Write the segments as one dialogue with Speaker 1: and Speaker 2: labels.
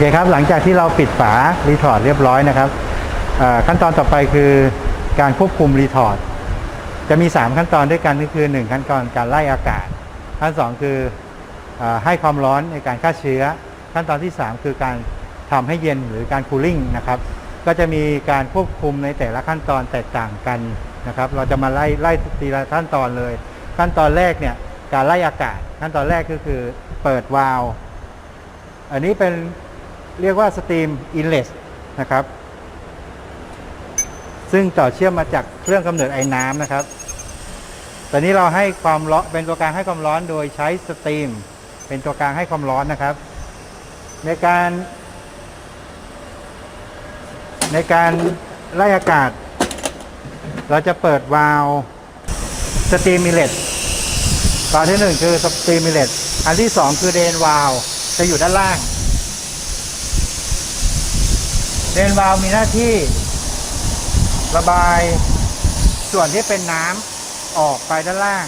Speaker 1: โอเคครับ หลังจากที่เราปิดฝารีทอร์ดเรียบร้อยนะครับขั้นตอนต่อไปคือการควบคุมรีทอร์ดจะมี 3 ขั้นตอนด้วยกันก็คือ 1 ขั้นตอนการไล่อากาศ ขั้น 2 คืออให้ความร้อนในการฆ่าเชื้อ ขั้นตอนที่ 3 คือการทำให้เย็นหรือการคูลิ่งนะครับ ก็จะมีการควบคุมในแต่ละขั้นตอนแตกต่างกันนะครับ เราจะมาไล่ไล่ทีละขั้นตอนเลย ขั้นตอนแรกเนี่ยการไล่อากาศ ขั้นตอนแรกก็คือเปิดวาล์วอันนี้เป็น เรียกว่าสตรีมอินเลสนะครับ ซึ่งต่อเชื่อมมาจากเครื่องกำเนิดไอ้น้ำนะครับตอนนี้เราให้ความร้อนเป็นตัวกลางให้ความร้อนโดยใช้สตรีม เป็นตัวกลางให้ความร้อนนะครับ ในการ ในการไล่อากาศ เราจะเปิดวาล์วสตรีมอินเลสวาล์วที่หนึ่งคือสตรีมอินเลสอันที่สองคือเดนวาล์วจะอยู่ด้านล่าง เดนวาล์มีหน้าที่ ระบายส่วนที่เป็นน้ำออกไปด้านล่าง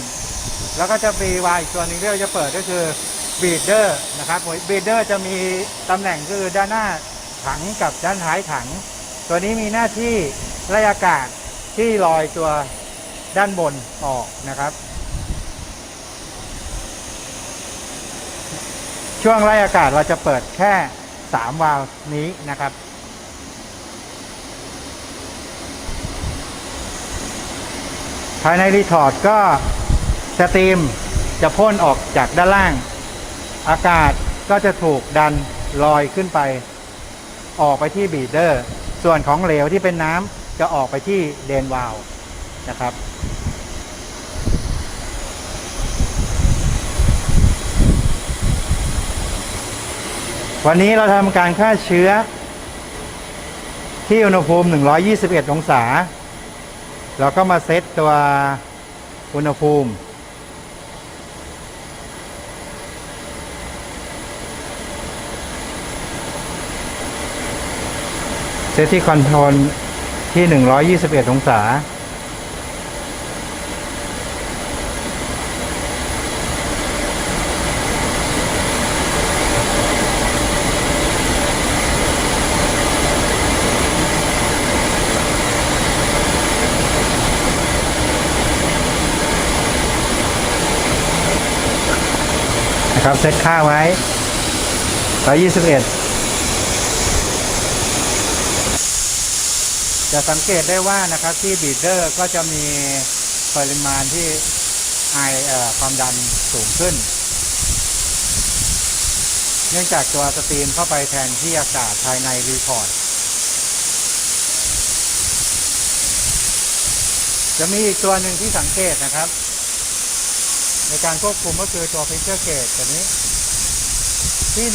Speaker 1: แล้วก็จะมีวาล์อีกตัวหนึ่งที่เราจะเปิดก็คือบีดเดอร์นะครับบีดเดอร์จะมีตำแหน่งคือด้านหน้าถังกับด้านท้ายถัง ตัวนี้มีหน้าที่ไล่อากาศที่ลอยตัวด้านบนออกนะครับ ช่วงไล่อากาศเราจะเปิดแค่ 3 วาล์วนี้นะครับ ภายในรีทอร์ดก็สตรีมจะพ่นออกจากด้านล่าง อากาศก็จะถูกดันลอยขึ้นไป ออกไปที่บีดเดอร์ ส่วนของเหลวที่เป็นน้ำจะออกไปที่เดนวาลวนะครับวันนี้เราทำการฆ่าเชื้อที่อุณหภูมิ 121 องศา เราก็มาเซตตัวอุณหภูมิ เซตที่คอนโทรลที่ 121 องศา นะครับเซตค่าไว้121จะสังเกตได้ว่านะครับที่บีเดอร์ก็จะมีปริมาณที่ไอเอ่อความดันสูงขึ้น เนื่องจากตัวสตรีมเข้าไปแทนที่อากาศภายในรีพอร์ตจะมีอีกตัวหนึ่งที่สังเกตนะครับ ในการควบคุมก็คือตัว pressure gauge ตัวนี้ ที่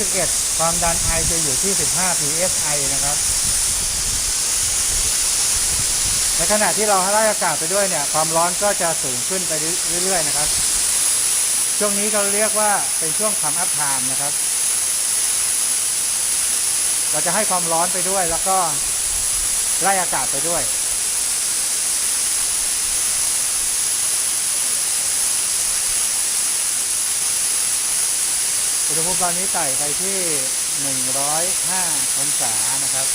Speaker 1: 121 ความดันไอจะอยู่ที่ 15 psi นะครับ ในขณะที่เราไล่อากาศไปด้วยเนี่ย ความร้อนก็จะสูงขึ้นไปเรื่อยๆนะครับ ช่วงนี้เราเรียกว่าเป็นช่วงคัมอัพไทม์นะครับ เราจะให้ความร้อนไปด้วยแล้วก็ไล่อากาศไปด้วย อุณหภูมิตอนนี้ไต่ไปที่ 105 องศานะครับ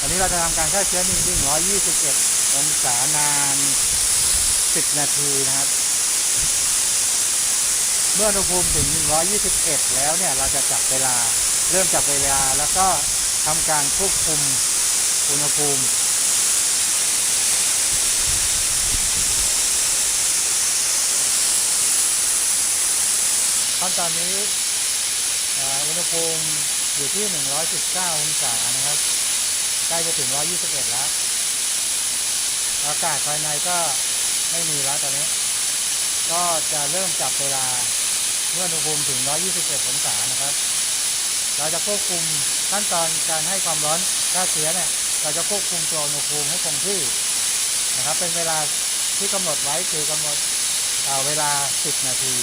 Speaker 1: อันนี้เราจะทำการฆ่าเชื้อนิ่งๆ121 องศานาน 10 นาทีนะครับ เมื่ออุณหภูมิถึง 121 แล้วเนี่ย เราจะจับเวลา เริ่มจับเวลาแล้วก็ทำการควบคุมอุณหภูมิ ขั้นตอนนี้อุณหภูมิอยู่ที่ 119 องศานะครับ ใกล้จะถึง 121 แล้ว อากาศภายในก็ไม่มีแล้วตอนนี้ ก็จะเริ่มจับเวลาเมื่ออุณหภูมิถึง 121 องศานะครับ เราจะควบคุมขั้นตอนการให้ความร้อนฆ่าเชื้อเนี่ยเราจะควบคุมตัวอุณหภูมิให้คงที่นะครับ เป็นเวลาที่กำหนดไว้คือกำหนดเเวลา 10 นาที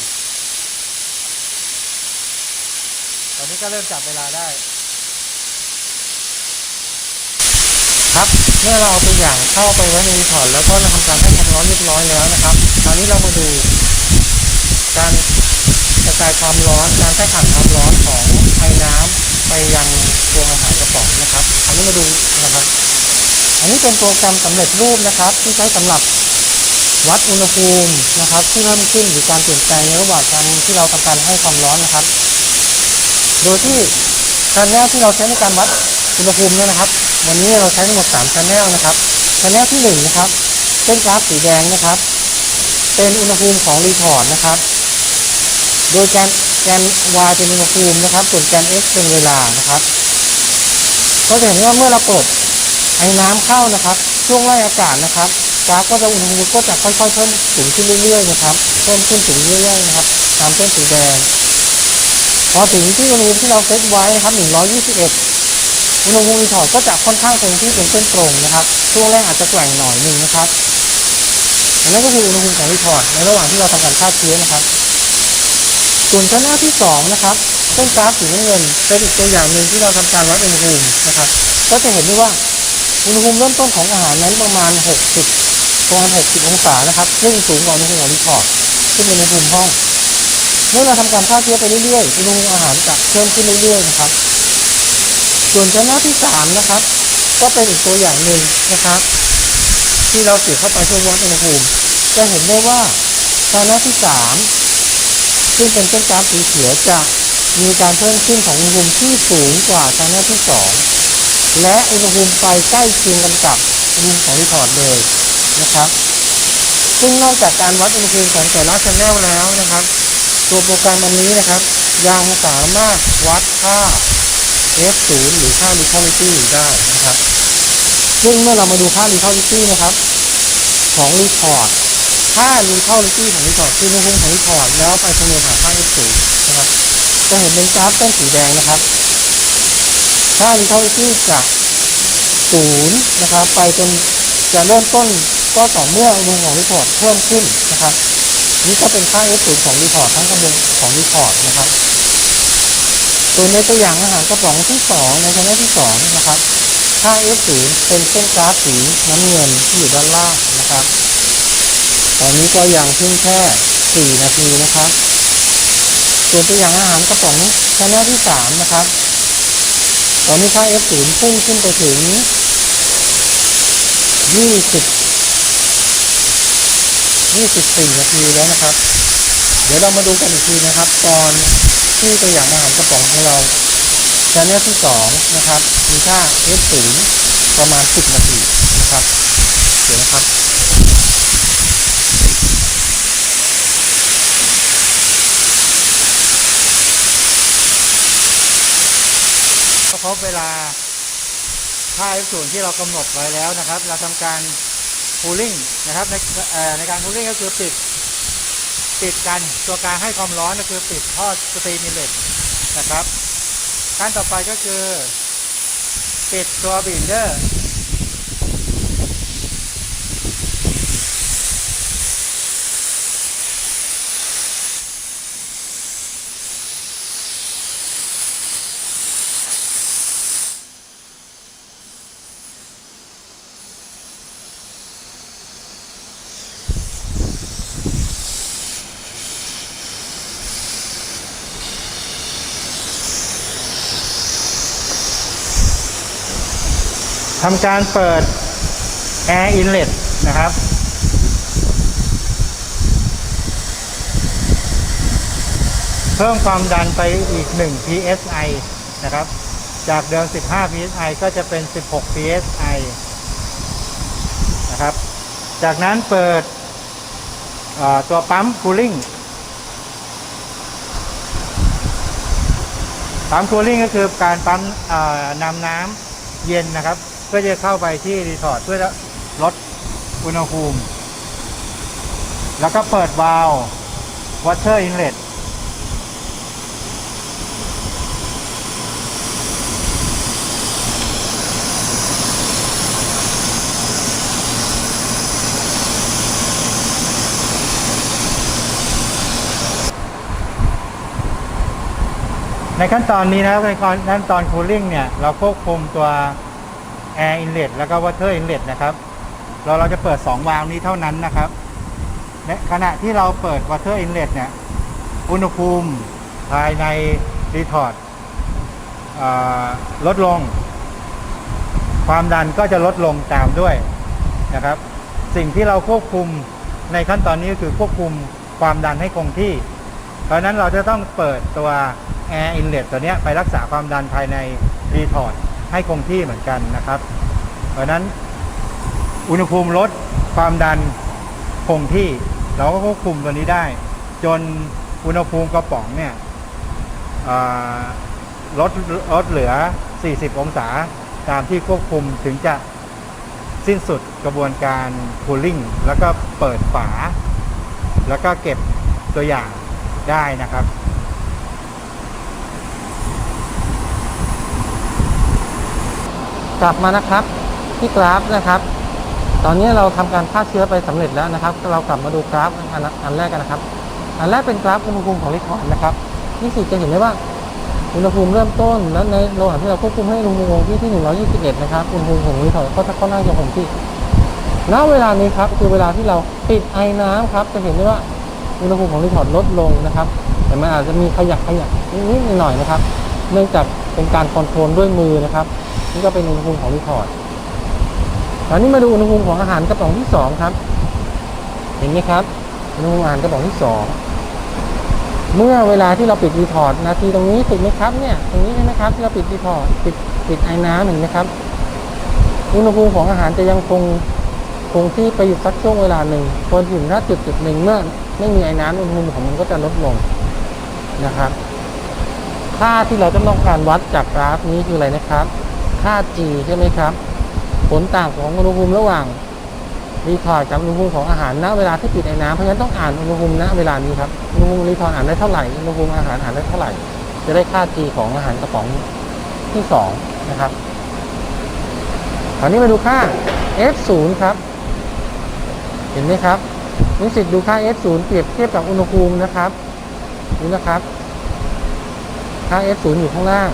Speaker 1: ตอนนี้ก็เริ่มจับเวลาได้ ครับเมื่อเราเอาตัวอย่างเข้าไปไว้ในรีพอร์ตแล้วก็เราทำการให้ความร้อนเรียบร้อยแล้วนะครับคราวนี้เรามาดู การ
Speaker 2: กระจายความร้อนการแทรกผ่านความร้อนของไอ้น้ำไปยังตัวอาหารกระป๋องนะครับอันนี้มาดูนะครับ อันนี้เป็นโปรแกรมสำเร็จรูปนะครับ ที่ใช้สำหรับวัดอุณหภูมินะครับ ที่เพิ่มขึ้นหรือการเปลี่ยนแปลงในระหว่างการที่เราทำการให้ความร้อนนะครับ โดยที่ชแนลที่เราใช้ในการวัดอุณหภูมิเนี่ยนะครับ วันนี้เราใช้ทั้งหมด3ชแนลนะครับชแนลที่หนึ่งนะครับเส้นกราฟสีแดงนะครับ เป็นอุณหภูมิของรีพอร์ตนะครับ โดยแกนแกน y เป็นอุณหภูมินะครับ ส่วนแกน x เป็นเวลานะครับก็จะเห็นว่าเมื่อเราเปิดไอ้น้ำเข้านะครับ ช่วงไล่อากาศนะครับกราฟก็จะอุณหภูมิก็จะค่อยๆเพิ่มสูงขึ้นเรื่อยๆนะครับ เพิ่มขึ้นสูงเรื่อยๆนะครับ ตามเส้นสีแดง พอถึงที่อุณหภูมิที่เราเซตไว้นะครับ 121 อุณหภูมิรีพอร์ตก็จะค่อนข้างคงที่เป็นเส้นตรงนะครับ ช่วงแรกอาจจะแกว่งหน่อยหนึ่งนะครับอันนั้นก็คืออุณหภูมิของรีพอร์ตในระหว่างที่เราทำการฆ่าเชื้อนะครับ ส่วนชั้นหน้าที่สองนะครับเส้นกราฟสีน้ำเงินเป็นอีกตัวอย่างหนึ่งที่เราทำการวัดอุณหภูมินะครับ ก็จะเห็นได้ว่าอุณหภูมิเริ่มต้นของอาหารนั้นประมาณ 60ประมาณ60 องศานะครับ ซึ่งสูงกว่าอุณหภูมิของรีพอร์ตซึ่งเป็นอุณหภูมิห้อง มื่อเราทำการฆ่าเชื้อไปเรื่อยๆอุณหภูมิอาหารจะเพิ่มขึ้นเรื่อยๆนะครับ ส่วนชั้นหน้าที่สามนะครับ ก็เป็นอีกตัวอย่างหนึ่งนะครับ ที่เราเสียบเข้าไปเพื่อวัดอุณหภูมิ จะเห็นได้ว่าชั้นหน้าที่สามซึ่งเป็นเส้นกราฟสีเขียวจะมีการเพิ่มขึ้นของอุณหภูมิที่สูงกว่าชั้นหน้าที่สองและอุณหภูมิไฟใกล้เคียงกันกับอุณหภูมิของรีพอร์ตเลยนะครับ ซึ่งนอกจากการวัดอุณหภูมิของแต่ละชแนลแล้วนะครับ ตัวโปรแกรมอันนี้นะครับ ยังสามารถวัดค่า F0 หรือค่า Recality ได้นะครับ ซึ่งเมื่อเรามาดูค่า Recality นะครับ ของ Report ค่า Recality ของ Report คืออุณหภูมิของ Report แล้วไปคำนวณหาค่า F0 นะครับจะเห็นเป็นกราฟเส้นสีแดงนะครับ ค่า Recality จะศูนย์นะครับ ไปจนจะเริ่มต้นก็ต่อเมื่ออุณหภูมิของ Report เพิ่มขึ้นนะครับ นี่ก็เป็นค่า F0 ของรีพอร์ตทั้งกระบวนของรีพอร์ตนะครับส่วนในตัวอย่างอาหารกระป๋องที่ 2 ในชแนลที่ 2 นะครับ ค่า F0 เป็นเส้นกราฟสีน้ำเงินที่อยู่ด้านล่างนะครับ ตอนนี้ก็ยังเพิ่งแค่ 4 นาทีนะครับ ส่วนตัวอย่างอาหารกระป๋องชแนลที่ 3 นะครับ ตอนนี้ค่า F0 พุ่งขึ้นไปถึง 20 24 นาทีแล้วนะครับ เดี๋ยวเรามาดูกันอีกทีนะครับ ตอนที่ตัวอย่างอาหารกระป๋องของเราชแนลที่ 2 นะครับ มีค่า F0 ประมาณ 10 นาทีนะครับ เดี๋ยวนะครับ
Speaker 1: ครบเวลาค่า F0 ที่เรากำหนดไว้แล้วนะครับ เราทำการ คูลิ่งนะครับในในการคูลิ่งก็คือปิดปิดกันตัวการให้ความร้อนก็คือปิดท่อสตรีมิเลตนะครับขั้นต่อไปก็คือ ปิดตัวบินเดอร์ ทำการเปิด Air Inlet นะครับ เพิ่มความดันไปอีก 1 psi นะครับ จากเดิม 15 psi ก็จะเป็น 16 psi นะครับ จากนั้นเปิดตัวปั๊ม cooling ปั๊ม cooling ก็คือการปั๊มนำน้ำเย็นนะครับ เพื่อจะเข้าไปที่รีสอร์ทเพื่อจะลดอุณหภูมิ แล้วก็เปิดวาล์ว water inlet ในขั้นตอนนี้นะครับในขั้นตอน cooling เนี่ย เราควบคุมตัว air inlet แล้วก็ water inlet นะครับ เราเราจะเปิด 2 วาล์วนี้เท่านั้นนะครับในขณะที่เราเปิด water inlet เนี่ย อุณหภูมิภายในรีทอร์ดลดลง ความดันก็จะลดลงตามด้วยนะครับ สิ่งที่เราควบคุมในขั้นตอนนี้ก็คือควบคุมความดันให้คงที่ เพราะนั้นเราจะต้องเปิดตัว Air Inlet ตัวนี้ไปรักษาความดันภายในรีทอร์ด ให้คงที่เหมือนกันนะครับ เพราะนั้นอุณหภูมิลดความดันคงที่ เราก็ควบคุมตัวนี้ได้ จนอุณหภูมิกระป๋องเนี่ยลดลดเหลือ 40 องศาตามที่ควบคุมถึงจะสิ้นสุดกระบวนการคูลิ่งแล้วก็เปิดฝา แล้วก็เก็บตัวอย่างได้นะครับ
Speaker 2: กลับมานะครับที่กราฟนะครับ ตอนนี้เราทำการฆ่าเชื้อไปสำเร็จแล้วนะครับ เรากลับมาดูกราฟอันอันแรกกันนะครับ อันแรกเป็นกราฟอุณหภูมิของลิทอนนะครับนี่สิจะเห็นได้ว่าอุณหภูมิเริ่มต้น แล้วในระหว่างที่เราควบคุมให้อุณหภูมิคงที่ที่ 121 นะครับ อุณหภูมิของลิทอนก็จะค่อนข้างจะคงที่ณเวลานี้ครับคือเวลาที่เราปิดไอ้น้ำครับ จะเห็นได้ว่าอุณหภูมิของลิทอนลดลงนะครับ แต่มันอาจจะมีขยักขยักนิดหน่อยนะครับ เนื่องจากเป็นการคอนโทรลด้วยมือนะครับ นี่ก็เป็นอุณหภูมิของรีทอร์ดตอนนี้มาดูอุณหภูมิของอาหารกระป๋องที่สองครับ เห็นไหมครับอุณหภูมิอาหารกระป๋องที่สองเมื่อเวลาที่เราปิดรีทอร์ดนาทีตรงนี้ถูกไหมครับเนี่ย ตรงนี้ใช่ไหมครับที่เราปิดรีทอร์ดปิดปิดไอ้น้ำเห็นไหมครับอุณหภูมิของอาหารจะยังคงคงที่ไปอยู่สักช่วงเวลาหนึ่งพอถึงถ้าจุดจุดหนึ่งเมื่อไม่มีไอ้น้ำอุณหภูมิของมันก็จะลดลงนะครับ ค่าที่เราจะต้องการวัดจากกราฟนี้คืออะไรนะครับ ค่า G ใช่ไหมครับ ผลต่างของอุณหภูมิระหว่างรีทอร์ดกับอุณหภูมิของอาหารณเวลาที่ปิดไอ้น้ำเพราะฉะนั้นต้องอ่านอุณหภูมิณเวลานี้ครับอุณหภูมิรีทอร์ดอ่านได้เท่าไหร่อุณหภูมิอาหารอ่านได้เท่าไหร่ จะได้ค่า G ของอาหารกระป๋องที่สองนะครับคราวนี้มาดูค่า F0 ครับ เห็นไหมครับนิสิตดูค่า F0 เปรียบเทียบกับอุณหภูมินะครับดูนะครับ ค่า F0 อยู่ข้างล่าง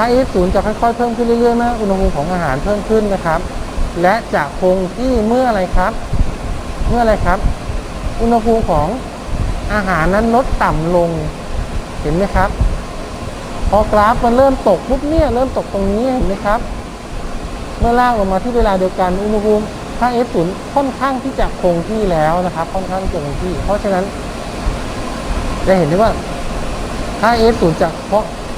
Speaker 2: ค่า F0 จะค่อยๆเพิ่มขึ้นเรื่อยๆเมื่ออุณหภูมิของอาหารเพิ่มขึ้นนะครับ และจะคงที่เมื่ออะไรครับ เมื่ออะไรครับ อุณหภูมิของอาหารนั้นลดต่ำลง เห็นไหมครับ พอกราฟมันเริ่มตกปุ๊บเนี่ยเริ่มตกตรงนี้เห็นไหมครับ เมื่อลากลงมาที่เวลาเดียวกันอุณหภูมิค่า F0 ค่อนข้างที่จะคงที่แล้วนะครับ ค่อนข้างจะคงที่ เพราะฉะนั้น จะเห็นได้ว่าค่า F0 จะ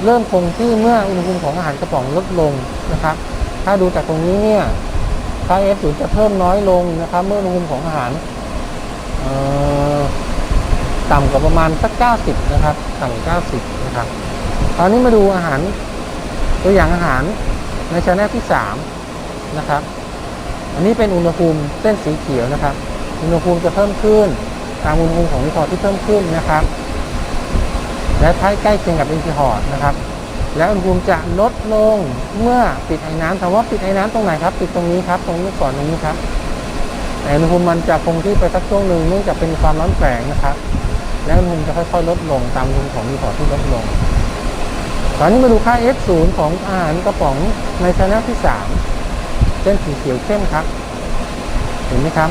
Speaker 2: เริ่มคงที่เมื่ออุณหภูมิของอาหารกระป๋องลดลงนะครับ ถ้าดูจากตรงนี้เนี่ยค่า F0 จะเพิ่มน้อยลงนะครับ เมื่ออุณหภูมิของอาหารต่ำกว่าประมาณสัก 90 นะครับ ต่ำกว่า90 นะครับ ตอนนี้มาดูอาหารตัวอย่างอาหารในชแนลที่ 3 นะครับ อันนี้เป็นอุณหภูมิเส้นสีเขียวนะครับ อุณหภูมิจะเพิ่มขึ้นตามอุณหภูมิของรีพอร์ที่เพิ่มขึ้นนะครับ และท้ใกล้เคียงกับอินทิฮอร์ดนะครับ แล้วอุณหภูมิจะลดลงเมื่อปิดไอ้น้ำถามว่าปิดไอ้น้ำตรงไหนครับ ปิดตรงนี้ครับ ตรงนี้ก่อนตรงนี้ครับแต่อุณหภูมิมันจะคงที่ไปสักช่วงหนึ่งเนื่องจากเป็นความร้อนแฝงนะครับ แล้วอุณหภูมิจะค่อยๆลดลงตามอุณหภูมิของรีพอร์ตที่ลดลง ตอนนี้มาดูค่า F0 ของอาหารกระป๋องในชแนลที่3เส้นสีเขียวเข้มครับ เห็นไหมครับ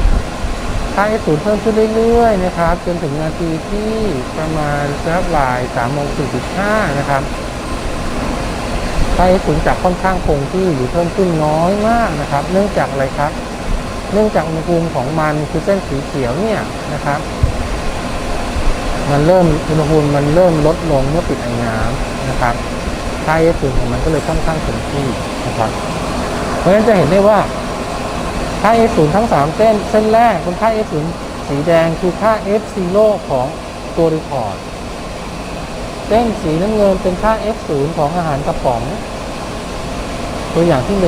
Speaker 2: ค่า F0 เพิ่มขึ้นเรื่อยๆนะครับจนถึงนาทีที่ประมาณสักบ่าย3โมง45นะครับค่า F0 จากค่อนข้างคงที่หรือเพิ่มขึ้นน้อยมากนะครับ เนื่องจากอะไรครับ เนื่องจากอุณหภูมิของมันคือเส้นสีเขียวเนี่ยนะครับ มันเริ่มอุณหภูมิมันเริ่มลดลงเมื่อปิดไอ้น้ำนะครับค่า F0 ของมันก็เลยค่อนข้างคงที่นะครับ เพราะฉะนั้นจะเห็นได้ว่า ค่า F0 ทั้ง 3 เส้น เส้นแรกเป็นค่า F0 สีแดงคือค่า F0 ของตัวรีพอร์ต เส้นสีน้ำเงินเป็นค่า F0 ของอาหารกระป๋อง ตัวอย่างที่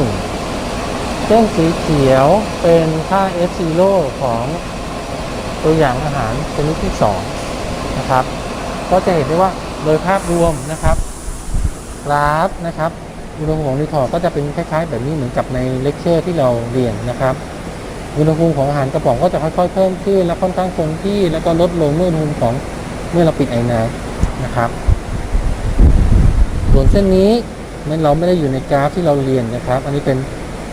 Speaker 2: 1 เส้นสีเขียวเป็นค่า F0 ของตัวอย่างอาหารชนิดที่ 2 นะครับ ก็จะเห็นได้ว่าโดยภาพรวมนะครับ กราฟนะครับ อุณหภูมิของรีทอร์ก็จะเป็นคล้าย ๆ แบบนี้เหมือนกับในเลคเชอร์ที่เราเรียนนะครับอุณหภูมิของอาหารกระป๋องก็จะค่อยๆเพิ่มขึ้น และค่อนข้างคงที่แล้วก็ลดลงเมื่ออุณหภูมิของเมื่อเราปิดไอ้น้ำนะครับ ส่วนเส้นนี้มันเราไม่ได้อยู่ในกราฟที่เราเรียนนะครับ อันนี้เป็น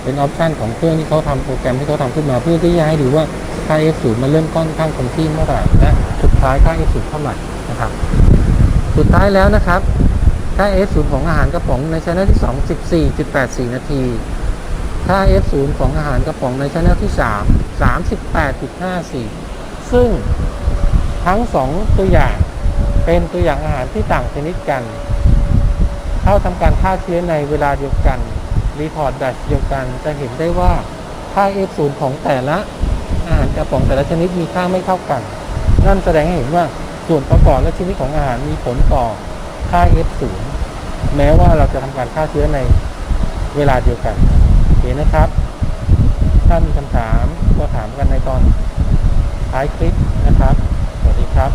Speaker 2: เป็นออปชันของเครื่องที่เขาทำโปรแกรมที่เขาทำขึ้นมาเพื่อที่จะให้ดูว่าค่า F0 มันเริ่มค่อนข้างคงที่เมื่อไหร่และสุดท้ายค่า F0 เท่าไหร่นะครับ สุดท้ายแล้วนะครับ ค่า F0 ของอาหารกระป๋องในช anel ที่ 2 14.84 นาที ค่า F0 ของอาหารกระป๋องในช anel ที่ 3 38.54 ซึ่งทั้ง 2 ตัวอย่างเป็นตัวอย่างอาหารที่ต่างชนิดกัน เข้าทำการฆ่าเชื้อในเวลาเดียวกันรีพอร์ตแบบเดียวกันจะเห็นได้ว่าค่า F0 ของแต่ละอาหารกระป๋องแต่ละชนิดมีค่าไม่เท่ากัน นั่นแสดงให้เห็นว่าส่วนประกอบและชนิดของอาหารมีผลต่อค่า F0 แม้ว่าเราจะทำการฆ่าเชื้อในเวลาเดียวกันเห็นนะครับ ถ้ามีคำถามก็ถามกันในตอนท้ายคลิปนะครับ สวัสดีครับ